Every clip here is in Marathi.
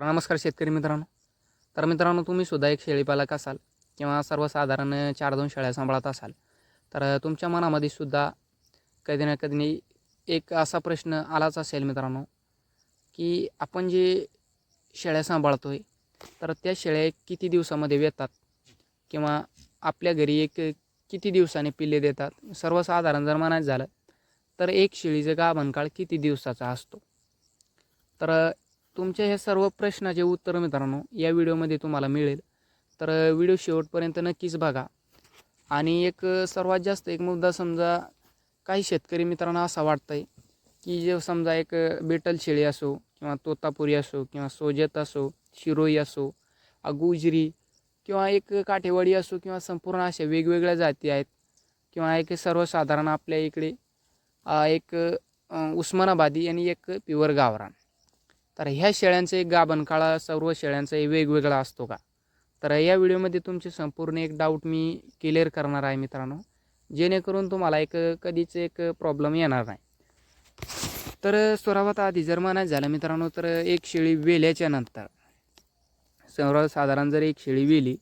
नमस्कार शेतकरी मित्रांनो. तर मित्रांनो तुम्ही सुद्धा एक शेळीपालक असाल किंवा सर्वसाधारण चार दोन शेळ्या सांभाळत असाल तर तुमच्या मनामध्ये सुद्धा कधी ना कधी एक असा प्रश्न आलाच असेल मित्रांनो की आपण जे शेळ्या सांभाळतो आहे तर त्या शेळ्या किती दिवसामध्ये येतात किंवा आपल्या घरी एक किती दिवसाने पिल्ले देतात? सर्वसाधारण जर म्हणायचं झालं तर एक शेळीचं गाभणकाळ किती दिवसाचा असतो? तर तुमच्या ह्या सर्व प्रश्नाचे उत्तर मित्रांनो या व्हिडिओमध्ये तुम्हाला मिळेल. तर व्हिडिओ शेवटपर्यंत नक्कीच बघा. आणि एक सर्वात जास्त एक मुद्दा समजा काही शेतकरी मित्रांना असा वाटतं आहे की जे समजा एक बेटल शेळी असो किंवा तोतापुरी असो किंवा सोजत असो शिरोई असो गुजरी किंवा एक काठेवाडी असो किंवा संपूर्ण अशा वेगवेगळ्या जाती आहेत किंवा एक सर्वसाधारण आपल्या इकडे एक उस्मानाबादी आणि एक प्युअर गावरान. तर ह्या शेळ्यांचं एक गाभण काळा सर्व शेळ्यांचा एक वेगवेगळा असतो का? तर या व्हिडिओमध्ये तुमचे संपूर्ण एक डाऊट मी क्लिअर करणार आहे मित्रांनो. जेणेकरून तुम्हाला एक कधीच एक प्रॉब्लेम येणार नाही. तर सुरुवात आधी जर म्हणायचं झालं मित्रांनो तर एक शेळी वेल्याच्या नंतर सर्वसाधारण जर एक शेळी वेली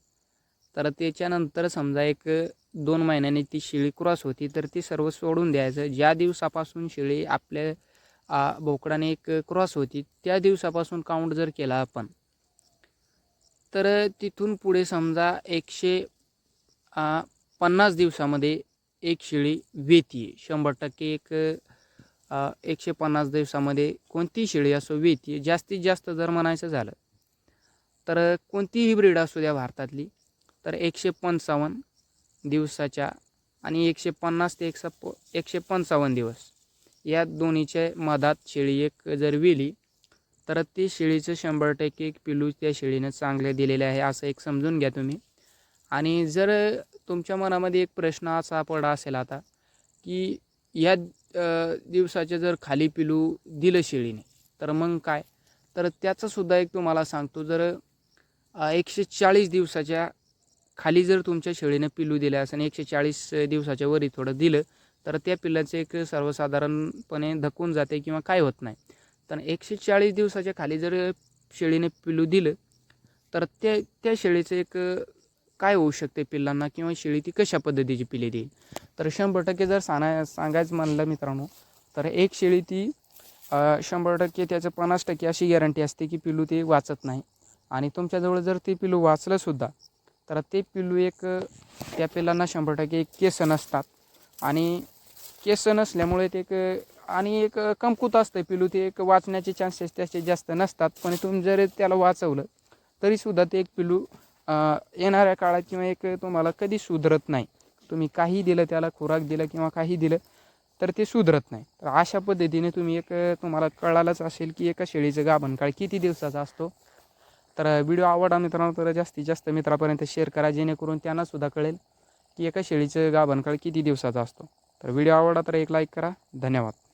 तर त्याच्यानंतर समजा एक दोन महिन्यांनी ती शेळी क्रॉस होती तर ती सर्व सोडून द्यायचं. ज्या दिवसापासून शेळी आपल्या आ, बोकडाने एक क्रॉस होती. त्या दिवसापासून काउंट जर केला आपण तर तिथून पुढे समजा एकशे पन्नास दिवसामध्ये एक शेळी वेती शंभर टक्के एक एकशे पन्नास दिवसामध्ये कोणतीही शेळी असो वेती जास्तीत जास्त जर म्हणायचं झालं तर कोणतीही ब्रीड असू द्या भारतातली तर एकशे पंचावन्न दिवसाच्या आणि एकशे पन्नास ते एकशे प एकशे पंचावन्न दिवस या दोन्हीच्या मधात शेळी एक जर विली तर ती शेळीचं शंभर टक्के एक पिलू त्या शेळीनं चांगले दिलेले आहे असं एक समजून घ्या तुम्ही. आणि जर तुमच्या मनामध्ये एक प्रश्न असा पडा असेल आता की या दिवसाचे जर खाली पिलू दिलं शेळीने तर मग काय? तर त्याचंसुद्धा एक तुम्हाला सांगतो जर एकशे चाळीस दिवसाच्या खाली जर तुमच्या शेळीनं पिलू दिलं असेल एकशे चाळीस दिवसाच्या वरी थोडं दिलं तर त्या पिल्लाचे एक सर्वसाधारणपणे धकून जाते किंवा काय होत नाही. तर एकशे चाळीस दिवसाच्या खाली जर शेळीने पिलू दिलं तर त्या त्या शेळीचं एक काय होऊ शकते पिल्लांना किंवा शेळी ती कशा पद्धतीची पिले देईल? तर शंभर टक्के जर सांगा सांगायचं म्हणलं मित्रांनो तर एक शेळी ती शंभर टक्के त्याचं पन्नास टक्के अशी गॅरंटी असते की पिलू ते वाचत नाही. आणि तुमच्याजवळ जर ते पिलू वाचलंसुद्धा तर ते पिल्लू एक त्या पिल्लांना शंभर टक्के एक केस नसतात. आणि केस नसल्यामुळे ते एक आणि एक कमकुत असतं पिलू ते एक वाचण्याचे चान्सेस त्याचे जास्त नसतात. पण तुम्ही जर त्याला वाचवलं तरीसुद्धा ते एक पिलू येणाऱ्या काळात किंवा एक तुम्हाला कधी सुधरत नाही. तुम्ही काही दिलं त्याला खुराक दिलं किंवा काही दिलं तर ते सुधरत नाही. तर अशा पद्धतीने तुम्ही एक तुम्हाला कळालंच असेल की एका शेळीचं गाभणकाळ किती दिवसाचा असतो. तर व्हिडिओ आवडा मित्रांनो तर जास्तीत जास्त मित्रापर्यंत शेअर करा जेणेकरून त्यांनासुद्धा कळेल की एका शेळीचं गाभणकाळ किती दिवसाचा असतो. तर व्हिडिओ आवडला तर एक लाईक करा. धन्यवाद.